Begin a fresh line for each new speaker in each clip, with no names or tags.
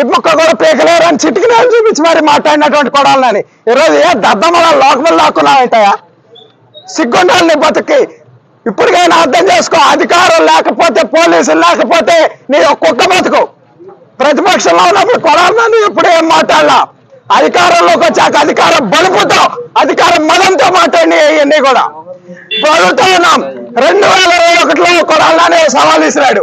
ఇప్పుక్క కూడా పీకలేరు అని చిటికిన చూపించి మరి మాట్లాడినటువంటి కొడాలని. ఈరోజు ఏ దద్దమల లోకములు లాక్కున్నావంటాయా సిగ్గుండాలని బతుకి ఇప్పటికైనా అర్థం చేసుకో అధికారం లేకపోతే పోలీసులు లేకపోతే నీ ఒక్కొక్క బతుకు. ప్రతిపక్షంలో ఉన్నప్పుడు కొడాలని ఇప్పుడు ఏం మాట్లాడలా? అధికారంలోకి వచ్చాక అధికారం బలుపుతో అధికారం మదంతో మాట్లాడి ఇవన్నీ కూడా. ఇప్పుడు ఉన్నాం. రెండు వేల ఇరవై ఒకటిలో కొడాలని సవాల్ ఇసిరాడు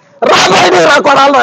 রাগ হয়নি করাল